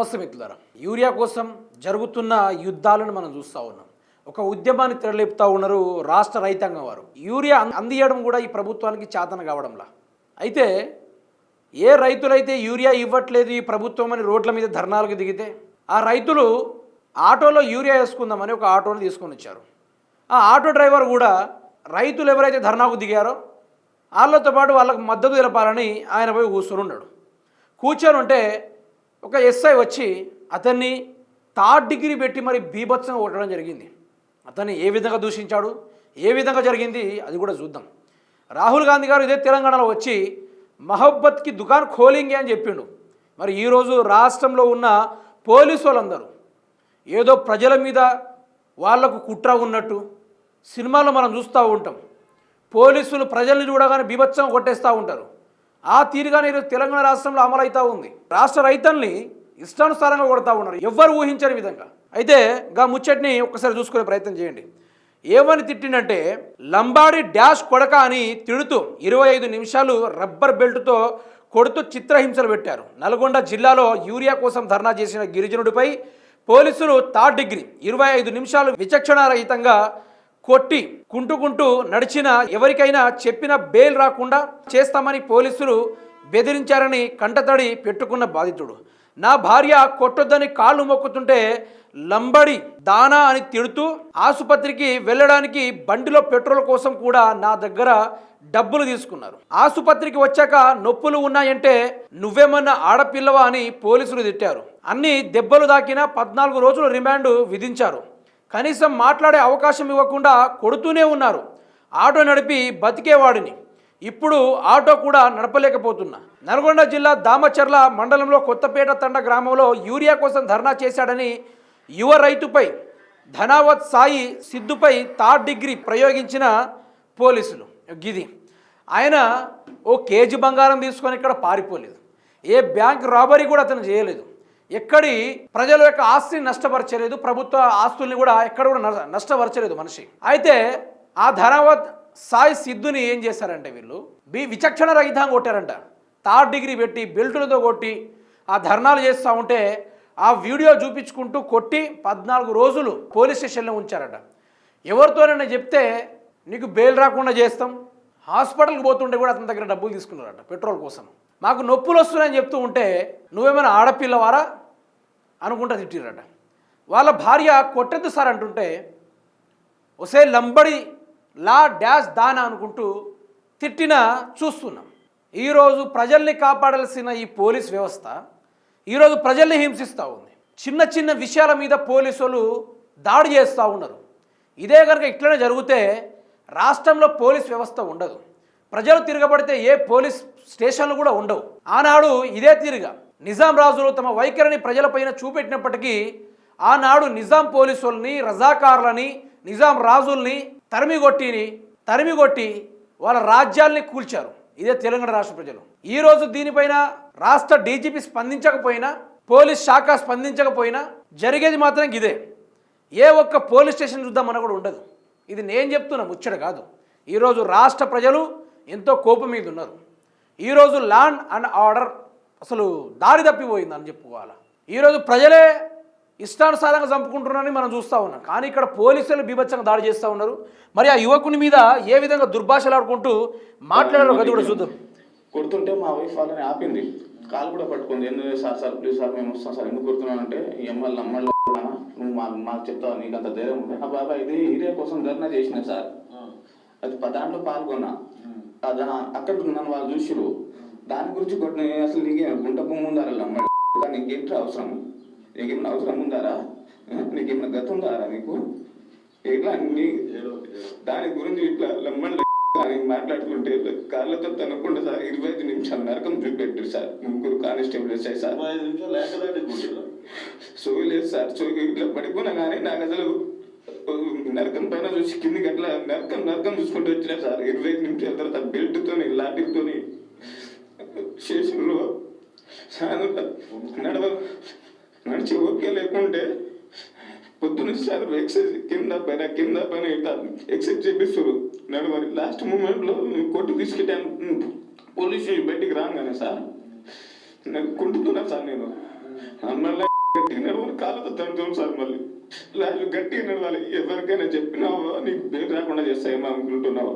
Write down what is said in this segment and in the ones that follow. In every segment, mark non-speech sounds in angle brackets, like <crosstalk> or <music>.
నమస్తే మిత్రులారా యూరియా కోసం జరుగుతున్న యుద్ధాలను మనం చూస్తూ ఉన్నాం. ఒక ఉద్యమాన్ని తెరలేపుతా ఉన్నారు రాష్ట్ర రైతాంగం వారు. యూరియా అందియడం కూడా ఈ ప్రభుత్వానికి చేతన కావడంలా. అయితే ఏ రైతులైతే యూరియా ఇవ్వట్లేదు ఈ ప్రభుత్వం అని రోడ్ల మీద ధర్నాలకు దిగితే ఆ రైతులు ఆటోలో యూరియా వేసుకుందామని ఒక ఆటోని తీసుకొని వచ్చారు. ఆ ఆటో డ్రైవర్ కూడా రైతులు ఎవరైతే ధర్నాకు దిగారో వాళ్ళతో పాటు వాళ్ళకు మద్దతు తెలపాలని ఆయన పోయి కూర్చొని ఉన్నాడు కూర్చొని ఉంటే ఒక ఎస్ఐ వచ్చి అతన్ని థర్డ్ డిగ్రీ పెట్టి మరి బీభత్సంగా కొట్టడం జరిగింది. అతన్ని ఏ విధంగా దూషించాడు? ఏ విధంగా జరిగింది? అది కూడా చూద్దాం. రాహుల్ గాంధీ గారు ఇదే తెలంగాణలో వచ్చి మహబ్బత్కి దుకాన్ ఖోలింగే అని చెప్పిండు. మరి ఈరోజు రాష్ట్రంలో ఉన్న పోలీసు వాళ్ళందరూ ఏదో ప్రజల మీద వాళ్ళకు కుట్ర ఉన్నట్టు సినిమాలో మనం చూస్తూ ఉంటాం. పోలీసులు ప్రజల్ని చూడగానే బీభత్సం కొట్టేస్తూ ఉంటారు. ఆ తీరుగానే ఈరోజు తెలంగాణ రాష్ట్రంలో అమలవుతూ ఉంది. రాష్ట్ర రైతుల్ని ఇష్టానుసారంగా కొడతా ఉన్నారు. ఎవ్వరు ఊహించని విధంగా. అయితే గా ముచ్చట్ని ఒక్కసారి చూసుకునే ప్రయత్నం చేయండి. ఏమని తిట్టిండంటే లంబాడి డాష్ కొడక అని తిడుతూ ఇరవై ఐదు నిమిషాలు రబ్బర్ బెల్ట్తో కొడుతూ చిత్రహింసలు పెట్టారు. నల్గొండ జిల్లాలో యూరియా కోసం ధర్నా చేసిన గిరిజనుడిపై పోలీసులు థర్డ్ డిగ్రీ ఇరవై ఐదు నిమిషాలు విచక్షణారహితంగా కొట్టి కుంటుకుంటూ నడిచిన ఎవరికైనా చెప్పిన బెయిల్ రాకుండా చేస్తామని పోలీసులు బెదిరించారని కంటతడి పెట్టుకున్న బాధితుడు. నా భార్య కొట్టొద్దని కాళ్ళు మొక్కుతుంటే లంబడి దానా అని తిడుతూ ఆసుపత్రికి వెళ్ళడానికి బండిలో పెట్రోల్ కోసం కూడా నా దగ్గర డబ్బులు తీసుకున్నారు. ఆసుపత్రికి వచ్చాక నొప్పులు ఉన్నాయంటే నువ్వేమన్నా ఆడపిల్లవా అని పోలీసులు తిట్టారు. అన్ని దెబ్బలు దాకిన పద్నాలుగు రోజులు రిమాండ్ విధించారు. కనీసం మాట్లాడే అవకాశం ఇవ్వకుండా కొడుతూనే ఉన్నారు. ఆటో నడిపి బతికేవాడిని ఇప్పుడు ఆటో కూడా నడపలేకపోతున్నా. నల్గొండ జిల్లా దామచర్ల మండలంలో కొత్తపేట తండ గ్రామంలో యూరియా కోసం ధర్నా చేశాడని యువ రైతుపై ధనావత్ సాయి సిద్ధుపై థర్డ్ డిగ్రీ ప్రయోగించిన పోలీసులు. గిది. ఆయన ఓ కేజీ బంగారం తీసుకొని ఇక్కడ పారిపోలేదు. ఏ బ్యాంక్ రాబరీ కూడా అతను చేయలేదు. ఎక్కడి ప్రజల యొక్క ఆస్తిని నష్టపరచలేదు ప్రభుత్వ ఆస్తుల్ని కూడా ఎక్కడ కూడా నష్ట- నష్టపరచలేదు మనిషి. అయితే ఆ ధనావత్ సాయి సిద్ధుని ఏం చేశారంటే వీళ్ళు? బి విచక్షణ రహితంగా కొట్టారంట. థర్డ్ డిగ్రీ పెట్టి బెల్టులతో కొట్టి ఆ ధర్నాలు చేస్తూ ఉంటే ఆ వీడియో చూపించుకుంటూ కొట్టి పద్నాలుగు రోజులు పోలీస్ స్టేషన్లో ఉంచారట. ఎవరితోనైనా చెప్తే నీకు బెయిల్ రాకుండా చేస్తాం. హాస్పిటల్కి పోతుంటే కూడా అతని దగ్గర డబ్బులు తీసుకున్నారట పెట్రోల్ కోసం. మాకు నొప్పులు వస్తున్నాయని చెప్తూ ఉంటే నువ్వేమైనా ఆడపిల్లవారా? అనుకుంటా తిట్టిరట వాళ్ళ భార్య కొట్టద్దు సార్ అంటుంటే ఒసే లంబడి లా డాష్ దానా అనుకుంటూ తిట్టిన చూస్తున్నాం. ఈరోజు ప్రజల్ని కాపాడాల్సిన ఈ పోలీస్ వ్యవస్థ ఈరోజు ప్రజల్ని హింసిస్తూ ఉంది. చిన్న చిన్న విషయాల మీద పోలీసులు దాడి చేస్తూ ఉన్నారు. ఇదే కనుక ఇట్లనే జరిగితే రాష్ట్రంలో పోలీస్ వ్యవస్థ ఉండదు. ప్రజలు తిరగబడితే ఏ పోలీస్ స్టేషన్లు కూడా ఉండవు. ఆనాడు ఇదే తీరుగా. నిజాం రాజులు తమ వైఖరిని ప్రజలపైన చూపెట్టినప్పటికీ ఆనాడు నిజాం పోలీసుల్ని రజాకారులని నిజాం రాజుల్ని తరిమిగొట్టిని తరిమిగొట్టి వాళ్ళ రాజ్యాల్ని కూల్చారు. ఇదే తెలంగాణ రాష్ట్ర ప్రజలు. ఈరోజు దీనిపైన రాష్ట్ర డీజీపీ స్పందించకపోయినా పోలీస్ శాఖ స్పందించకపోయినా జరిగేది మాత్రం ఇదే. ఏ ఒక్క పోలీస్ స్టేషన్ చూద్దామన్న కూడా ఉండదు. ఇది నేను చెప్తున్నా ముచ్చట కాదు. ఈరోజు రాష్ట్ర ప్రజలు ఎంతో కోపం మీద ఉన్నారు. ఈరోజు ల్యాండ్ అండ్ ఆర్డర్ అసలు దారి తప్పిపోయింది అని చెప్పుకోవాలి. ఈరోజు ప్రజలే ఇష్టానుసారంగా చంపుకుంటున్నారని మనం చూస్తూ ఉన్నాం. కానీ ఇక్కడ పోలీసులు బీభత్సంగా దాడి చేస్తూ ఉన్నారు. మరి ఆ యువకుని మీద ఏ విధంగా దుర్భాషలాడుకుంటూ మాట్లాడారో అది కూడా చూద్దాం. కొడుతుంటే మా వైఫ్ వాళ్ళని ఆపింది. కాలు కూడా పట్టుకుంది. ఎందుకు సార్ సార్ ప్లీజ్ సార్ మేము వస్తాం సార్. ఎందుకు కొడుతున్నానంటే ఎమ్మెల్యే నమ్మల్లా నువ్వు మా మాకు చెప్తావు? నీకు అంత ధైర్యం ఉంది? ఆ బాబా ఇది ఏరియా కోసం ధర్నా చేసిన సార్. అది ప- దాంట్లో పాల్గొన్నా. అక్కడ నన్ను వాళ్ళు చూసిరు దాని గురించి కొట్టిన అసలు నీకే గుంట భూమి ఉందారా నమ్మడు నీకేంటి అవసరం? నీకేమైనా అవసరం ఉందారా? నీకేమైనా గతి ఉందారా నీకు? ఇట్లా నీ దాని గురించి ఇట్లా లమ్మడి అని మాట్లాడుకుంటే కాళ్ళతో తనకుండా సార్ ఇరవై ఐదు నిమిషాలు నరకం చూపెట్టారు సార్. ముగ్గురు కానిస్టేబుల్ వచ్చాయి సార్. సోయి లేదు సార్. సోయి ఇట్లా పడిపోయినా కానీ నాకు అసలు నరకం పైన చూసి కిందికి అట్లా నరకం నరకం చూసుకుంటూ వచ్చినా సార్. ఇరవై ఐదు నిమిషాల తర్వాత బెల్ట్తోని లాఠీతోని స్టేషన్లో నడవ నడిచి ఓకే లేకుంటే పొద్దున సార్ ఎక్సైజ్ కింద పైన కింద పైన ఇట్లా ఎక్సైజ్ చేపిస్తారు నడవాలి లాస్ట్ మూమెంట్లో కొట్టు తీసుకెట్టాను పోలీస్ బయటికి రాగానే సార్ నాకు కుంటుతున్నా సార్ నేను. మళ్ళీ గట్టిగా నడవాలి కాళ్ళతో తండ్రి సార్ మళ్ళీ. లాస్ట్ గట్టిగా నడవాలి. ఎవరికైనా చెప్పినావో? నీకు పేరు రాకుండా చేస్తాయేమో అనుకుంటున్నావు?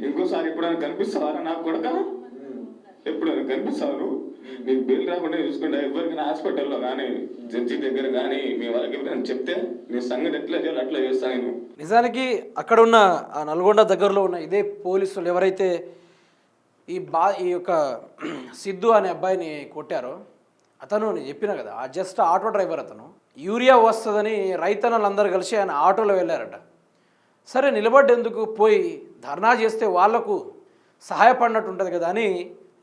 ఇంకోసారి ఎప్పుడైనా కనిపిస్తావారా నాకు కూడా ఎప్పుడు కనిపిస్తావు నువ్వు నీకు బెయిల్ రాకుండా చూసుకుంటా ఎవరికైనా హాస్పిటల్లో కానీ జడ్జి దగ్గర కానీ మీ వాళ్ళకి ఎవరైనా చెప్తే నీ సంగతి ఎట్లా చేయాలి అట్లా చేస్తాను నేను. నిజానికి అక్కడ ఉన్న ఆ నల్గొండ దగ్గరలో ఉన్న ఇదే పోలీసులు ఎవరైతే ఈ బా ఈ యొక్క <clears throat> సిద్ధు అనే అబ్బాయిని కొట్టారో అతను నేను చెప్పిన కదా ఆ జస్ట్ ఆటో డ్రైవర్ అతను. యూరియా వస్తుందని రైతన్నలందరూ కలిసి ఆయన ఆటోలో వెళ్ళారట. సరే నిలబడ్డేందుకు? పోయి ధర్నా చేస్తే వాళ్ళకు సహాయపడినట్టు ఉంటుంది కదా అని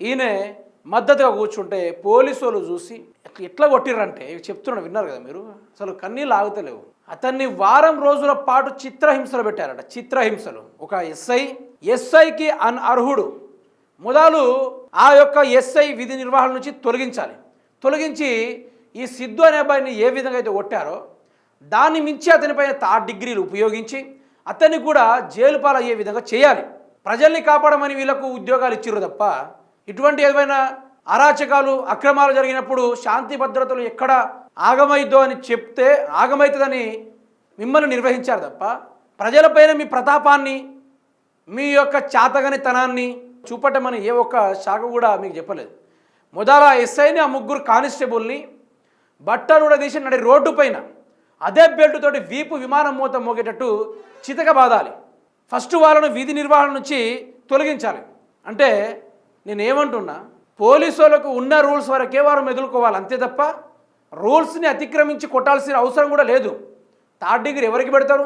ఈయన మద్దతుగా కూర్చుంటే పోలీసు వాళ్ళు చూసి ఎట్లా- కొట్టిర్రంటే ఇవి చెప్తున్నాడు విన్నారు కదా మీరు? అసలు కన్నీళ్ళు ఆగుతలేవు. అతన్ని వారం రోజుల పాటు చిత్రహింసలు పెట్టారట. చిత్రహింసలు. ఒక ఎస్ఐ ఎస్ఐకి అన్ అర్హుడు. మొదలు ఆ యొక్క ఎస్ఐ విధి నిర్వహణ నుంచి తొలగించాలి. తొలగించి ఈ సిద్ధు అనే అబ్బాయిని ఏ విధంగా అయితే కొట్టారో దాన్ని మించి అతనిపైన థర్డ్ డిగ్రీలు ఉపయోగించి అతన్ని కూడా జైలు పాలయ్యే విధంగా చేయాలి. ప్రజల్ని కాపాడమని వీళ్ళకు ఉద్యోగాలు ఇచ్చిర్రు తప్ప ఇటువంటి ఏదైనా అరాచకాలు అక్రమాలు జరిగినప్పుడు శాంతి భద్రతలు ఎక్కడ ఆగమైద్దో అని చెప్తే ఆగమవుతుందని మిమ్మల్ని నిర్వహించారు తప్ప ప్రజలపైన మీ ప్రతాపాన్ని మీ యొక్క చాతగనితనాన్ని చూపటమని ఏ ఒక్క శాఖ కూడా మీకు చెప్పలేదు. మొదల ఎస్ఐని ఆ ముగ్గురు కానిస్టేబుల్ని బట్టలు కూడా తీసి నడి రోడ్డు పైన అదే బెల్టుతోటి వీపు విమానం మూత మోగేటట్టు చితక బాధాలి ఫస్ట్ వాళ్ళను వీధి నిర్వహణ నుంచి తొలగించాలి. అంటే నేను ఏమంటున్నా పోలీసు వాళ్ళకు ఉన్న రూల్స్ వరకే వారు మెదులుకోవాలి అంతే తప్ప రూల్స్ని అతిక్రమించి కొట్టాల్సిన అవసరం కూడా లేదు. థర్డ్ డిగ్రీ ఎవరికి పెడతారు?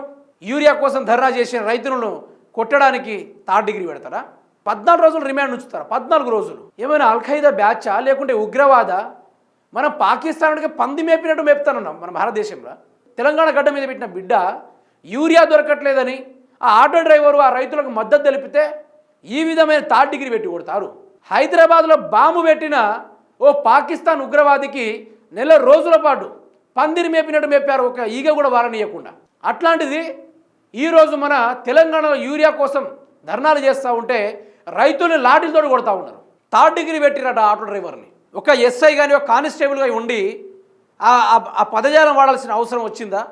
యూరియా కోసం ధర్నా చేసిన రైతులను కొట్టడానికి థర్డ్ డిగ్రీ పెడతారా? పద్నాలుగు రోజులు రిమాండ్ ఉంచుతారా? పద్నాలుగు రోజులు. ఏమైనా అల్ఖైదా బ్యాచా? లేకుంటే ఉగ్రవాద? మనం పాకిస్తాన్కి పంది మేపినట్టు మేపుతానన్నాం మన భారతదేశంలో. తెలంగాణ గడ్డ మీద పెట్టిన బిడ్డ యూరియా దొరకట్లేదని ఆ ఆటో డ్రైవరు ఆ రైతులకు మద్దతు తెలిపితే ఈ విధమైన థర్డ్ డిగ్రీ పెట్టి కొడతారు. హైదరాబాద్లో బాంబు పెట్టిన ఓ పాకిస్తాన్ ఉగ్రవాదికి నెల రోజుల పాటు పందిరి మేపినట్టు మేపారు. ఒక ఈగ కూడా వారనీయకుండా. అట్లాంటిది ఈరోజు మన తెలంగాణలో యూరియా కోసం ధర్నాలు చేస్తూ ఉంటే రైతుల్ని లాఠీలతో కొడతా ఉన్నారు. థర్డ్ డిగ్రీ పెట్టిరట ఆటో డ్రైవర్ని. ఒక ఎస్ఐ కానీ ఒక కానిస్టేబుల్గా ఉండి ఆ- పదజాలం వాడాల్సిన అవసరం వచ్చిందా?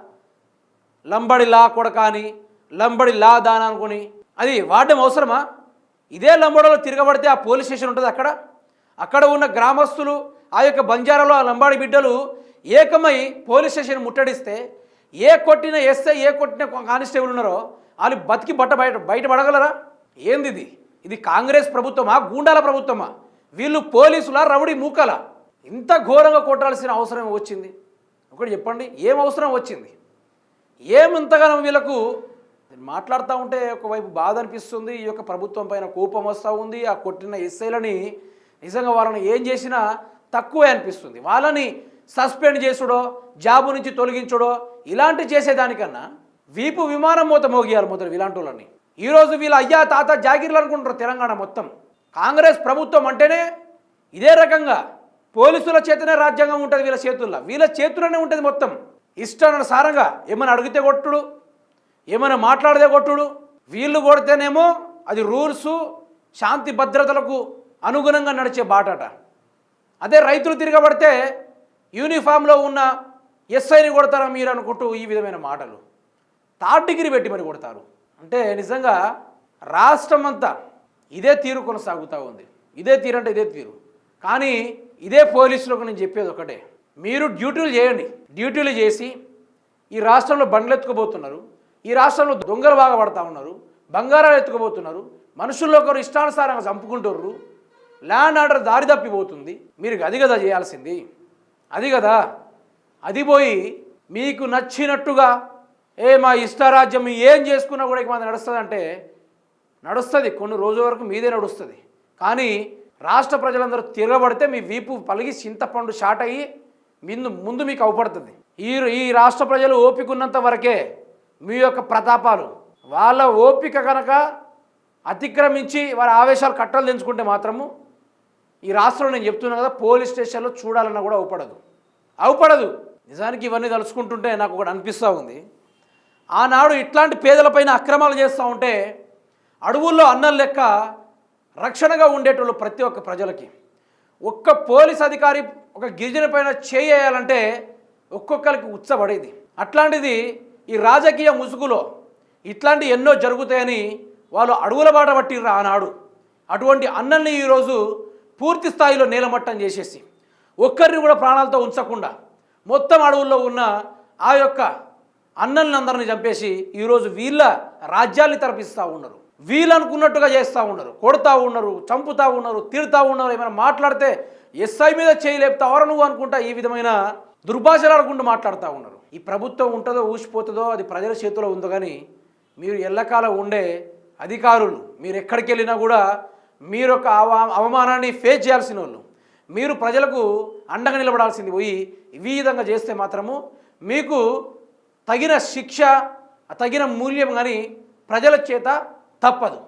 లంబడి లా కొడక అని లంబడి లా దాన అనుకుని. అది వాడడం అవసరమా? ఇదే లంబాడలో తిరగబడితే ఆ పోలీస్ స్టేషన్ ఉంటుంది అక్కడ. అక్కడ ఉన్న గ్రామస్తులు ఆ యొక్క బంజారాలో ఆ లంబాడి బిడ్డలు ఏకమై పోలీస్ స్టేషన్ ముట్టడిస్తే ఏ కొట్టిన ఎస్ఐ ఏ కొట్టిన కానిస్టేబుల్ ఉన్నారో వాళ్ళు బతికి బట్ట బయట బయటపడగలరా ఏంది ఇది? ఇది కాంగ్రెస్ ప్రభుత్వమా? గూండాల ప్రభుత్వమా? వీళ్ళు పోలీసుల రౌడీ మూకల? ఇంత ఘోరంగా కొట్టాల్సిన అవసరం వచ్చింది. ఒకటి చెప్పండి ఏం అవసరం వచ్చింది? ఏమింతగానో వీళ్ళకు మాట్లాడుతూ ఉంటే ఒకవైపు బాధ అనిపిస్తుంది ఈ యొక్క ప్రభుత్వం పైన కోపం వస్తూ ఉంది ఆ కొట్టిన ఎస్ఐలని నిజంగా వాళ్ళని ఏం చేసినా తక్కువే అనిపిస్తుంది. వాళ్ళని సస్పెండ్ చేసుడో జాబు నుంచి తొలగించుడో ఇలాంటి చేసేదానికన్నా వీపు విమానం మూత మోగియాలి మొదలు ఇలాంటి వాళ్ళని ఈరోజు వీళ్ళ అయ్యా తాత జాగిర్లు అనుకుంటారు తెలంగాణ మొత్తం. కాంగ్రెస్ ప్రభుత్వం అంటేనే ఇదే రకంగా పోలీసుల చేతనే రాజ్యాంగం ఉంటుంది వీళ్ళ చేతుల్లో. వీళ్ళ చేతుల్లోనే ఉంటుంది మొత్తం. ఇష్టానుసారంగా ఏమైనా అడిగితే కొట్టుడు. ఏమైనా మాట్లాడితే కొట్టుడు? వీళ్ళు కొడితేనేమో అది రూల్స్ శాంతి భద్రతలకు అనుగుణంగా నడిచే బాటట. అదే రైతులు తిరగబడితే యూనిఫామ్లో ఉన్న ఎస్ఐని కొడతారా మీరు అనుకుంటూ ఈ విధమైన మాటలు. థర్డ్ డిగ్రీ పెట్టి మరి కొడతారు. అంటే నిజంగా రాష్ట్రం అంతా ఇదే తీరు కొనసాగుతూ ఉంది. ఇదే తీరు అంటే ఇదే తీరు. కానీ ఇదే పోలీసులకు నేను చెప్పేది ఒకటే. మీరు డ్యూటీలు చేయండి. డ్యూటీలు చేసి ఈ రాష్ట్రంలో బండ్లు ఎత్తుకుపోతున్నారు. ఈ రాష్ట్రంలో దొంగలు బాగా పడతా ఉన్నారు బంగారాలు ఎత్తుకుపోతున్నారు మనుషుల్లో ఒకరు ఇష్టానుసారంగా చంపుకుంటుర్రు ల్యాండ్ ఆర్డర్ దారి తప్పిపోతుంది. మీరు అది కదా చేయాల్సింది. అది కదా అది పోయి మీకు నచ్చినట్టుగా ఏ మా ఇష్టారాజ్యం ఏం చేసుకున్నా కూడా ఇక మాది నడుస్తుంది అంటే నడుస్తుంది. కొన్ని రోజుల వరకు మీదే నడుస్తుంది. కానీ రాష్ట్ర ప్రజలందరూ తిరగబడితే మీ వీపు పలిగి చింతపండు షాట్ అయ్యి ముందు ముందు మీకు అవపడుతుంది. ఈ ఈ రాష్ట్ర ప్రజలు ఓపికన్నంత వరకే మీ యొక్క ప్రతాపాలు. వాళ్ళ ఓపిక కనుక అతిక్రమించి వారి ఆవేశాలు కట్టలు తెంచుకుంటే మాత్రము ఈ రాష్ట్రంలో నేను చెప్తున్నాను కదా పోలీస్ స్టేషన్లో చూడాలన్నా కూడా అవపడదు. అవపడదు. నిజానికి ఇవన్నీ తలుచుకుంటుంటే నాకు ఒకటి అనిపిస్తూ ఉంది. ఆనాడు ఇట్లాంటి పేదలపైన అక్రమాలు చేస్తూ ఉంటే అడవుల్లో అన్నం లెక్క రక్షణగా ఉండేటోళ్ళు ప్రతి ఒక్క ప్రజలకి. ఒక్క పోలీస్ అధికారి ఒక గిరిజన పైన చేయాలంటే ఒక్కొక్కరికి ఉచ్చబడేది. అట్లాంటిది ఈ రాజకీయ ముసుగులో ఇట్లాంటి ఎన్నో జరుగుతాయని వాళ్ళు అడుగుల బాట పట్టిర్రు ఆనాడు. అటువంటి అన్నల్ని ఈరోజు పూర్తి స్థాయిలో నేలమట్టం చేసేసి ఒక్కరిని కూడా ప్రాణాలతో ఉంచకుండా మొత్తం అడవుల్లో ఉన్న ఆ యొక్క అన్నల్ని అందరిని చంపేసి ఈరోజు వీళ్ళ రాజ్యాల్ని తరపిస్తూ ఉన్నారు. వీళ్ళు అనుకున్నట్టుగా చేస్తూ ఉన్నారు. కొడతా ఉన్నారు చంపుతూ ఉన్నారు తిడతా ఉన్నారు ఏమైనా మాట్లాడితే ఎస్ఐ మీద చేయలేపుతావరా నువ్వు అనుకుంటా ఈ విధమైన దుర్భాషలు ఆడుకుంటూ మాట్లాడుతూ ఉన్నారు. ఈ ప్రభుత్వం ఉంటుందో ఊసిపోతుందో అది ప్రజల చేతిలో ఉందో కానీ మీరు ఎల్లకాలం ఉండే అధికారులు మీరు ఎక్కడికి వెళ్ళినా కూడా మీరు ఒక అవమానాన్ని ఫేస్ చేయాల్సిన వాళ్ళు. మీరు ప్రజలకు అండగా నిలబడాల్సింది పోయి ఈ విధంగా చేస్తే మాత్రము మీకు తగిన శిక్ష తగిన మూల్యం కానీ ప్రజల చేత తప్పదు.